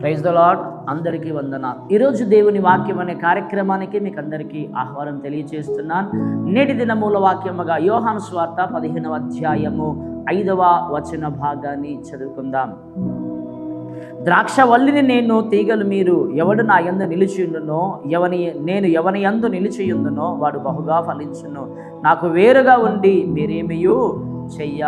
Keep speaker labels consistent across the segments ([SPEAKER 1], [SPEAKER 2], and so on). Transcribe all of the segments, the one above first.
[SPEAKER 1] Praise the lord అందరికీ వందన ఈరోజు దేవుని వాక్యం అనే కార్యక్రమానికి మీకు అందరికీ ఆహ్వానం తెలియచేస్తున్నాను. నేటి దినమూల వాక్యముగా యోహాను స్వార్త పదిహేనవ అధ్యాయము ఐదవ వచన భాగాన్ని చదువుకుందాం. ద్రాక్ష వల్లిని నేను తీగలు మీరు ఎవడు నా యందు నిలిచియుందునో ఎవని నేను ఎవని ఎందు నిలిచియుందునో వాడు బహుగా ఫలించును. నాకు వేరుగా ఉండి మీరేమియు చెయ్య?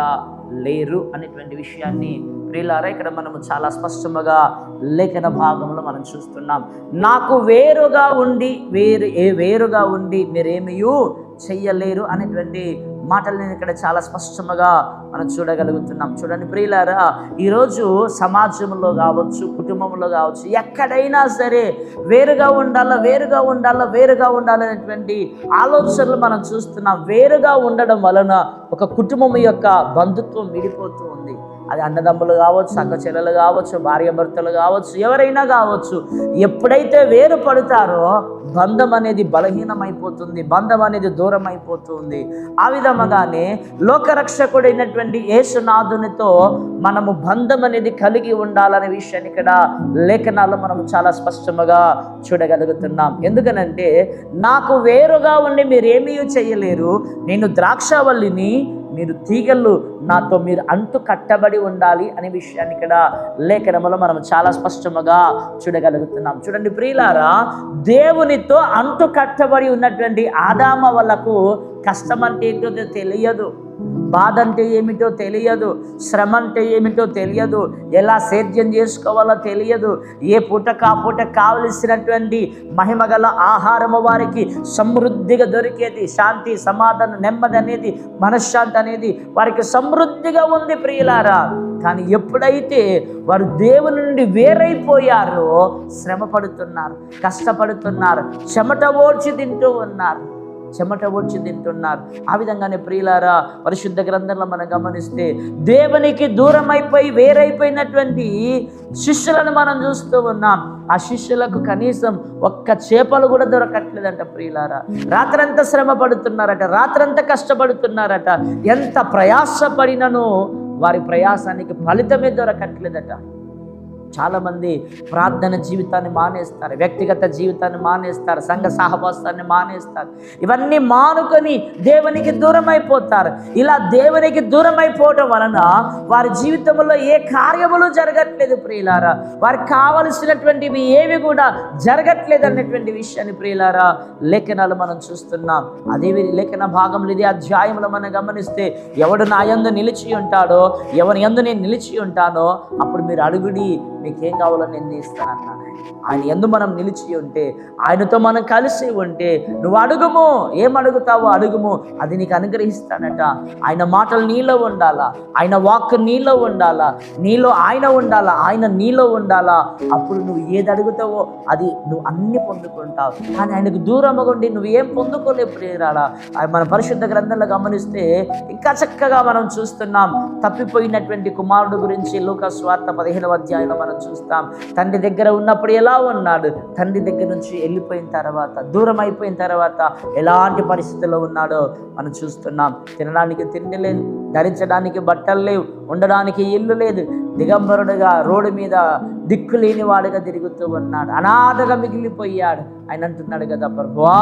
[SPEAKER 1] లేరు అనేటువంటి విషయాన్ని ప్రియులారా ఇక్కడ మనము చాలా స్పష్టముగా లేఖన భాగంలో మనం చూస్తున్నాం. నాకు వేరుగా ఉండి వేరు ఏ వేరుగా ఉండి మీరేమియూ చెయ్యలేరు అనేటువంటి మాటలు నేను ఇక్కడ చాలా స్పష్టముగా మనం చూడగలుగుతున్నాం. చూడండి ప్రియులారా ఈరోజు సమాజంలో కావచ్చు కుటుంబంలో కావచ్చు ఎక్కడైనా సరే వేరుగా ఉండాలా వేరుగా ఉండాలా వేరుగా ఉండాలనేటువంటి ఆలోచనలు మనం చూస్తున్నాం. వేరుగా ఉండడం వలన ఒక కుటుంబం యొక్క బంధుత్వం విడిపోతూ ఉంది. అది అన్నదమ్ములు కావచ్చు అక్క చెల్లెలు కావచ్చు భార్యాభర్తలు కావచ్చు ఎవరైనా కావచ్చు ఎప్పుడైతే వేరు పడతారో బంధం అనేది బలహీనమైపోతుంది బంధం అనేది దూరం అయిపోతుంది ఆ విధముగానే లోకరక్షకుడైనటువంటి యేసునాథునితో మనము బంధం అనేది కలిగి ఉండాలనే విషయాన్ని ఇక్కడ లేఖనాల్లో మనం చాలా స్పష్టముగా చూడగలుగుతున్నాం. ఎందుకనంటే నాకు వేరుగా ఉండి మీరేమీ చేయలేరు నేను ద్రాక్షవల్లిని మీరు తీగళ్ళు నాతో మీరు అంటు కట్టబడి ఉండాలి అనే విషయాన్ని ఇక్కడ లేఖనములో మనం చాలా స్పష్టముగా చూడగలుగుతున్నాం. చూడండి ప్రియులారా దేవునితో అంటు కట్టబడి ఉన్నటువంటి ఆదామ వాళ్ళకు కష్టం అంటే ఏంటో తెలియదు. బాధ అంటే ఏమిటో తెలియదు శ్రమ అంటే ఏమిటో తెలియదు ఎలా సేద్యం చేసుకోవాలో తెలియదు ఏ పూట కా పూట కావలసినటువంటి మహిమగల ఆహారము వారికి సమృద్ధిగా దొరికేది శాంతి సమాధానం నెమ్మది అనేది మనశ్శాంతి అనేది వారికి సమృద్ధిగా ఉంది ప్రియులారా. కానీ ఎప్పుడైతే వారు దేవుని నుండి వేరైపోయారో శ్రమ పడుతున్నారు కష్టపడుతున్నారు చెమట ఓడ్చి తింటూ ఉన్నారు చెమట వచ్చి తింటున్నారు. ఆ విధంగానే ప్రియులారా పరిశుద్ధ గ్రంథంలో మనం గమనిస్తే దేవునికి దూరం అయిపోయి వేరైపోయినటువంటి శిష్యులను మనం చూస్తూ ఉన్నాం. ఆ శిష్యులకు కనీసం ఒక్క చేపలు కూడా దొరకట్లేదంట ప్రియులారా. రాత్రంతా శ్రమ పడుతున్నారట రాత్రంతా కష్టపడుతున్నారట. ఎంత ప్రయాసపడినను వారి ప్రయాసానికి ఫలితమే దొరకట్లేదట. చాలామంది ప్రార్థన జీవితాన్ని మానేస్తారు వ్యక్తిగత జీవితాన్ని మానేస్తారు సంఘ సహవాసాన్ని మానేస్తారు. ఇవన్నీ మానుకొని దేవునికి దూరం అయిపోతారు ఇలా దేవునికి దూరం అయిపోవడం వలన వారి జీవితంలో ఏ కార్యములు జరగట్లేదు ప్రియులారా. వారికి కావలసినటువంటివి ఏవి కూడా జరగట్లేదు అన్నటువంటి విషయాన్ని ప్రియులారా లేఖనాలు మనం చూస్తున్నాం. అదే లేఖన భాగంలో ఇది అధ్యాయంలో మనం గమనిస్తే ఎవడు నా యందు నిలిచి ఉంటాడో ఎవరి యందు నేను నిలిచి ఉంటానో అప్పుడు మీరు అడుగుడి మీకేం కావాలో నేను తీస్తానన్నా ఆయన ఎందు మనం నిలిచి ఉంటే ఆయనతో మనం కలిసి ఉంటే నువ్వు అడుగుము ఏం అడుగుతావో అడుగుము అది నీకు అనుగ్రహిస్తానట. ఆయన మాటలు నీలో ఉండాలా? ఆయన వాక్ నీలో ఉండాలా? నీలో ఆయన ఉండాలా? ఆయన నీలో ఉండాలా? అప్పుడు నువ్వు ఏది అడుగుతావో అది నువ్వు అన్ని పొందుకుంటావు. కానీ ఆయనకు దూరంగా ఉండి నువ్వు ఏం పొందుకోలేవు ప్రియరాలా ఆయన మన పరిశుద్ధ గ్రంథంలో గమనిస్తే ఇంకా చక్కగా మనం చూస్తున్నాం. తప్పిపోయినటువంటి కుమారుడు గురించి లోక స్వార్థ పదిహేనవ అధ్యాయంలో మనం చూస్తాం. తండ్రి దగ్గర ఉన్నప్పుడు ఎలా ఉన్నాడు? తండ్రి దగ్గర నుంచి వెళ్ళిపోయిన తర్వాత దూరం అయిపోయిన తర్వాత ఎలాంటి పరిస్థితుల్లో ఉన్నాడో మనం చూస్తున్నాం. తినడానికి తిండి లేదు ధరించడానికి బట్టలు లేవు ఉండడానికి ఇల్లు లేదు. దిగంబరుడుగా రోడ్డు మీద దిక్కు లేని వాడుగా తిరుగుతూ ఉన్నాడు. అనాథగా మిగిలిపోయాడు. ఆయన అంటున్నాడు కదా ప్రభువా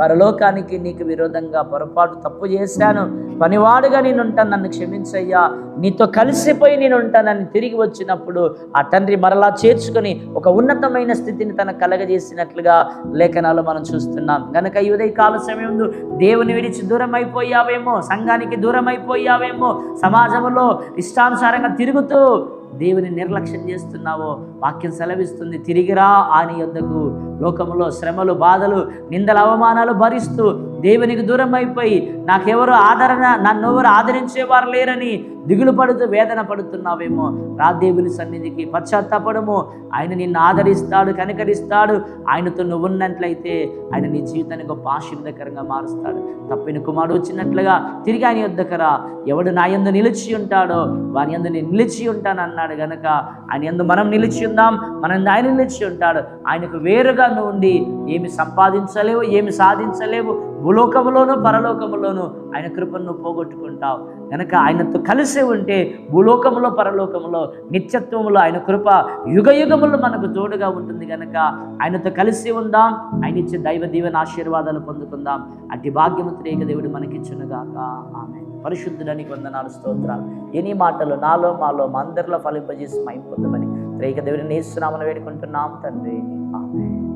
[SPEAKER 1] పరలోకానికి నీకు విరోధంగా పొరపాటు తప్పు చేశాను. పనివాడుగా నేను ఉంటాను నన్ను క్షమించయ్యా. నీతో కలిసిపోయి నేను ఉంటానని తిరిగి వచ్చినప్పుడు ఆ తండ్రి మరలా చేర్చుకొని ఒక ఉన్నతమైన స్థితిని తన కలగజేసినట్లుగా లేఖనాలు మనం చూస్తున్నాం. కనుక ఈ ఉదయ కాల సమయంలో దేవుని విడిచి దూరం అయిపోయావేమో సంఘానికి దూరం అయిపోయావేమో సమాజంలో ఇష్టానుసారంగా తిరుగుతూ దేవుని నిర్లక్ష్యం చేస్తున్నావో వాక్యం సెలవిస్తుంది. తిరిగిరా ఆయన యొద్దకు. లోకములో శ్రమలు బాధలు నిందల అవమానాలు భరిస్తూ దేవునికి దూరం అయిపోయి నాకెవరు ఆదరణ నన్నెవరు ఆదరించేవారు లేరని దిగులు పడుతూ వేదన పడుతున్నావేమో. రా దేవుని సన్నిధికి పశ్చాత్తాపడము. ఆయన నిన్ను ఆదరిస్తాడు కనికరిస్తాడు. ఆయనతో నువ్వు ఉన్నట్లయితే ఆయన నీ జీవితాన్ని గొప్ప ఆశీర్వదకరంగా మారుస్తాడు. తప్పిన కుమారుడు వచ్చినట్లుగా తిరిగి ఆయన యుద్ధకరా ఎవడు నా యందు నిలిచి ఉంటాడో వాని యందు నేను నిలిచి ఉంటాను అన్నాడు గనక ఆయన యందు మనం నిలిచి ఉందాం. మనం ఆయన నిలిచి ఉంటాడు. ఆయనకు వేరుగా నువ్వు ఉండి ఏమి సంపాదించలేవు ఏమి సాధించలేవు. భూలోకములోను పరలోకములోను ఆయన కృపను పోగొట్టుకుంటావు. కనుక ఆయనతో కలిసి ఉంటే భూలోకములో పరలోకములో నిత్యత్వములో ఆయన కృప యుగ యుగములు మనకు తోడుగా ఉంటుంది కనుక ఆయనతో కలిసి ఉందాం. ఆయన ఇచ్చే దైవ దీవెన ఆశీర్వాదాలు పొందుకుందాం. అట్టి భాగ్యము త్రేక దేవుడు మనకిచ్చునుగాక. ఆమె పరిశుద్ధుడానికి వందనాలు స్తోత్రాలు. ఎన్ని మాటలు నాలో మాలో మా అందరిలో ఫలింపజేసి మైం పొందమని త్రేక దేవుడిని నేస్తున్నామని వేడుకుంటున్నాం తండ్రి. ఆమె